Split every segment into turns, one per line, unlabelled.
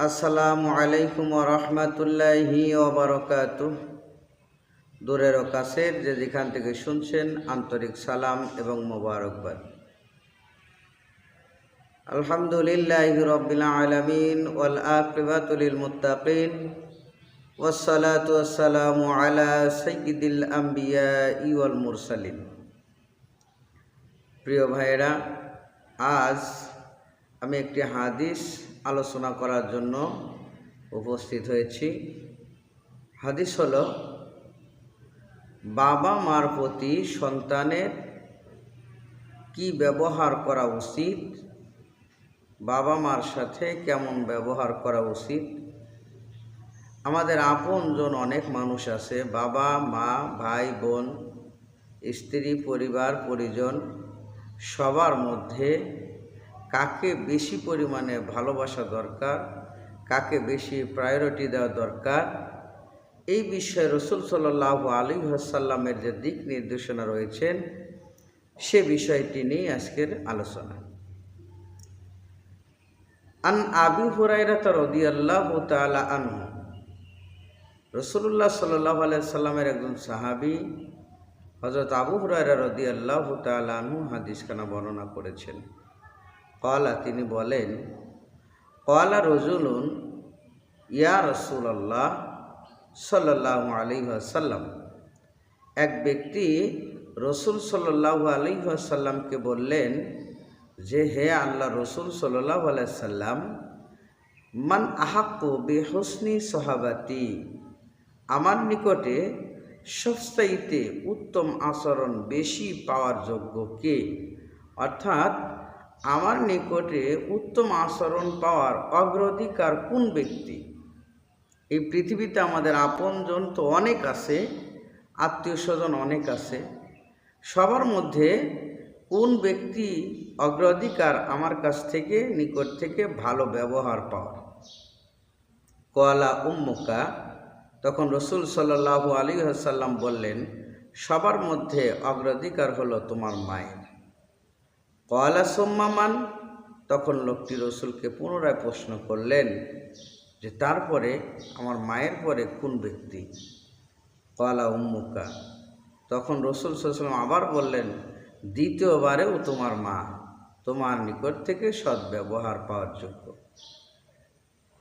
আসসালামু আলাইকুম রহমতুল্লাহি ওবরকাত দূরের ও কাছের যে যেখান থেকে শুনছেন আন্তরিক সালাম এবং মোবারকবাদ আলহামদুলিল্লাহ রবিল আলমিন ওয়াল আকিবাতুলিল মুত্তাকিন والصلاة والسلام على سيد الأنبياء والمرسلين প্রিয় ভাইয়েরা আজ আমি একটি হাদিস আলোচনা করার জন্য উপস্থিত হয়েছি। হাদিস হল, বাবা মার প্রতি সন্তানের কি ব্যবহার করা উচিত? বাবা মার সাথে কেমন ব্যবহার করা উচিত? আমাদের আপনজন অনেক মানুষ আছে, বাবা, মা, ভাই, বোন, স্ত্রী, পরিবার, পরিজন, সবার মধ্যে কাকে বেশি পরিমাণে ভালোবাসা দরকার, কাকে বেশি প্রায়োরিটি দেওয়া দরকার, এই বিষয়ে রসুল সাল্লাহ আলী আসাল্লামের যে দিক নির্দেশনা রয়েছেন, সে বিষয়টি নিয়ে আজকের আলোচনা। আন আবি হুরাইরাত রদিয়াল্লাহ তালা আনহু রসুল্লাহ সাল্লাহ সাল্লামের একজন সাহাবি হজরত আবু হুরাইরা রদি আল্লাহ তালু হাদিসখানা বর্ণনা করেছেন। কলা, তিনি বলেন, কলা রজুলুন, ইয়া রসুল আল্লাহ সাল্লাহ আলী সাল্লাম এক ব্যক্তি রসুল সাল্লাহ আলী সাল্লামকে বললেন যে, হে আল্লাহ রসুল সাল্লাহ সাল্লাম মান আহাক্কু বেহসনি সহাবাতি, আমার নিকটে সবচাইতে উত্তম আচরণ বেশি পাওয়ার যোগ্য কে? অর্থাৎ আমার নিকটে উত্তম আচরণ পাওয়ার অগ্রাধিকার কোন ব্যক্তি? এই পৃথিবীতে আমাদের আপনজন তো অনেক আছে আত্মীয় স্বজন অনেক আছে। সবার মধ্যে কোন ব্যক্তি অগ্রাধিকার আমার কাছ থেকে, নিকট থেকে ভালো ব্যবহার পাওয়ার? কলা উম্মুকা, তখন রসুল সাল্লাহ আলী সাল্লাম বললেন, সবার মধ্যে অগ্রাধিকার হলো তোমার মায়ের। কয়লা সোম্মামান তখন লোকটি রসুলকে পুনরায় প্রশ্ন করলেন যে, তারপরে আমার মায়ের পরে কোন ব্যক্তি? কয়লা উম্মুকা। তখন রসুল সাল্লাম আবার বললেন, দ্বিতীয়বারেও তোমার মা তোমার নিকট থেকে সদ্ব্যবহার পাওয়ার যোগ্য।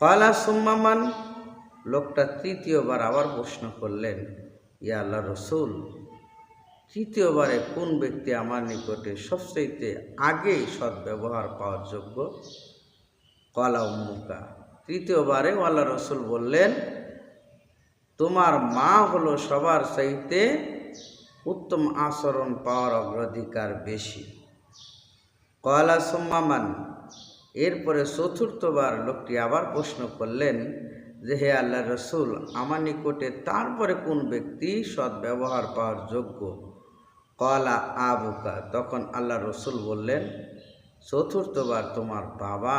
কয়লা সোম্মামান লোকটা তৃতীয়বার আবার প্রশ্ন করলেন, ইয়া আল্লাহ রসুল তৃতীয়বারে কোন ব্যক্তি আমার নিকটে সবচেয়ে আগে সদ্ব্যবহার পাওয়ার যোগ্য? কলা উম্মুকা। তৃতীয়বারে আল্লাহ রসুল বললেন, তোমার মা হলো সবার চাইতে উত্তম আচরণ পাওয়ার অগ্রাধিকার বেশি। কয়লা সম্মামান এরপরে চতুর্থবার লোকটি আবার প্রশ্ন করলেন যে, হে আল্লাহ রসুল, আমার নিকটে তারপরে কোন ব্যক্তি সদ্ব্যবহার পাওয়ার যোগ্য? কলা আবুকা। তখন আল্লাহ রসুল বললেন, চতুর্থবার তোমার বাবা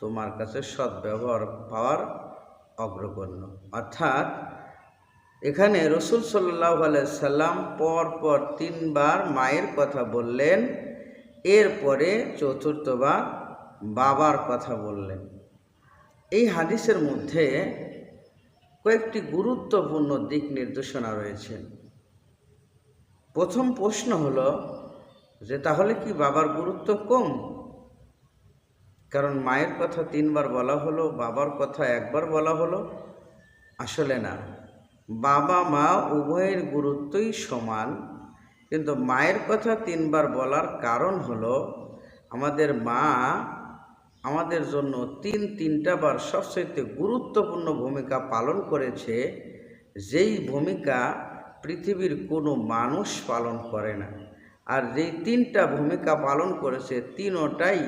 তোমার কাছে সদ্ব্যবহার পাওয়ার অগ্রগণ্য। অর্থাৎ, এখানে রসুল সাল্লাহ সাল্লাম পর তিনবার মায়ের কথা বললেন, এরপরে চতুর্থবার বাবার কথা বললেন। এই হাদিসের মধ্যে কয়েকটি গুরুত্বপূর্ণ দিক নির্দেশনা রয়েছে। প্রথম প্রশ্ন হলো যে তাহলে কি বাবার গুরুত্ব কম? কারণ মায়ের কথা তিনবার বলা হলো, বাবার কথা একবার বলা হলো, আসলে না। বাবা, মা উভয়ের গুরুত্বই সমান, কিন্তু মায়ের কথা তিনবার বলার কারণ হলো আমাদের মা আমাদের জন্য তিন তিনটা বার সবচেয়ে গুরুত্বপূর্ণ ভূমিকা পালন করেছে, যেই ভূমিকা পৃথিবীর কোনো মানুষ পালন করে না। আর যেই তিনটা ভূমিকা পালন করেছে, তিনোটাই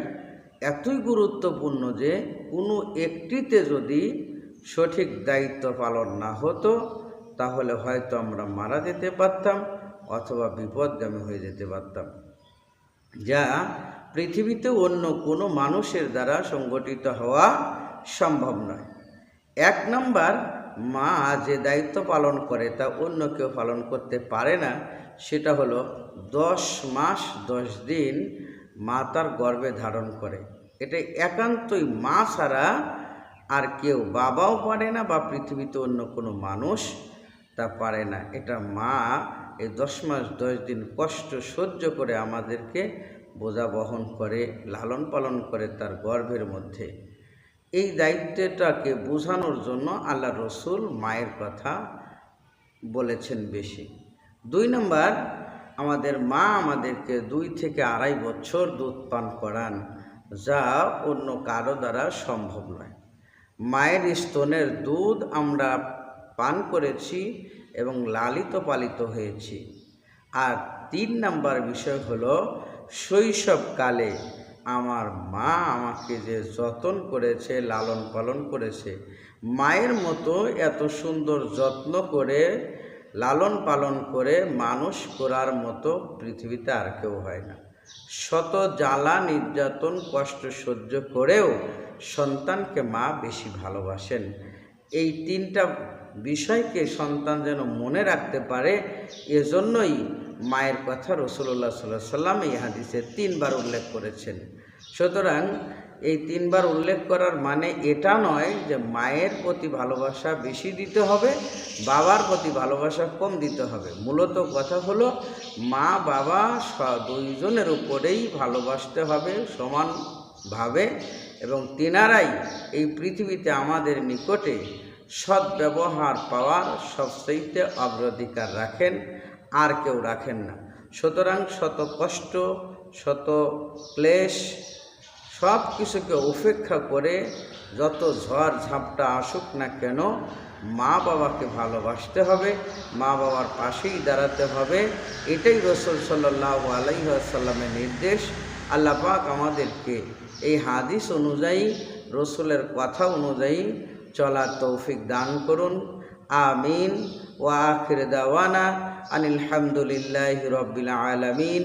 এতই গুরুত্বপূর্ণ যে কোনো একটিতে যদি সঠিক দায়িত্ব পালন না হতো, তাহলে হয়তো আমরা মারা যেতে পারতাম অথবা বিপদগামী হয়ে যেতে পারতাম। যা পৃথিবীতে অন্য কোনো মানুষের দ্বারা সংগঠিত হওয়া সম্ভব নয়। এক নম্বর মা যে দায়িত্ব পালন করে তা অন্য কেউ পালন করতে পারে না, সেটা হলো দশ মাস দশ দিন মা তার গর্ভে ধারণ করে। এটা একান্তই মা ছাড়া আর কেউ বাবাও পারে না বা পৃথিবীতে অন্য কোনো মানুষ তা পারে না। এটা মা এই দশ মাস দশ দিন কষ্ট সহ্য করে আমাদেরকে বোঝা বহন করে, লালন পালন করে তার গর্ভের মধ্যে। এই দায়িত্বটাকে বোঝানোর জন্য আল্লাহ রসুল মায়ের কথা বলেছেন বেশি। দুই নম্বর, আমাদের মা আমাদেরকে দুই থেকে আড়াই বছর দুধ পান করান, যা অন্য কারও দ্বারা সম্ভব নয়। মায়ের স্তনের দুধ আমরা পান করেছি এবং লালিত পালিত হয়েছি। আর তিন নাম্বার বিষয় হলো, শৈশবকালে আমার মা আমাকে যে যত্ন করেছে, লালন পালন করেছে, মায়ের মতো এত সুন্দর যত্ন করে, লালন পালন করে মানুষ করার মতো পৃথিবীতে আর কেউ হয় না। শত জ্বালা নির্যাতন, কষ্ট সহ্য করেও সন্তানকে মা বেশি ভালোবাসেন। এই তিনটা বিষয়কে সন্তান যেন মনে রাখতে পারে, এজন্যই মায়ের কথা রসুল্লাহ সাল্লাহ সাল্লাম এই হাদিসে তিনবার উল্লেখ করেছেন। সুতরাং এই তিনবার উল্লেখ করার মানে এটা নয় যে মায়ের প্রতি ভালোবাসা বেশি দিতে হবে, বাবার প্রতি ভালোবাসা কম দিতে হবে। মূলত কথা হলো, মা, বাবা দুইজনের উপরেই ভালোবাসতে হবে সমানভাবে এবং তিনারাই এই পৃথিবীতে আমাদের নিকটে সৎ ব্যবহার পাওয়ার সবচেয়ে অগ্রাধিকার রাখেন, আর কেউ রাখেন না। সুতরাং শত কষ্ট, শত ক্লেশ সব কিছুকে উপেক্ষা করে যত ঝড় ঝাপটা আসুক না কেন, মা বাবাকে ভালোবাসতে হবে, মা বাবার পাশেই দাঁড়াতে হবে। এটাই রসুল সাল্লাহ আলাইসাল্লামের নির্দেশ। আল্লাহ পাক আমাদেরকে এই হাদিস অনুযায়ী, রসুলের কথা অনুযায়ী চলার তৌফিক দান করুন। আমিন। ওয়া আখির দাওয়ানা আনিল হামদুলিল্লাহ রব্বিল আলামিন।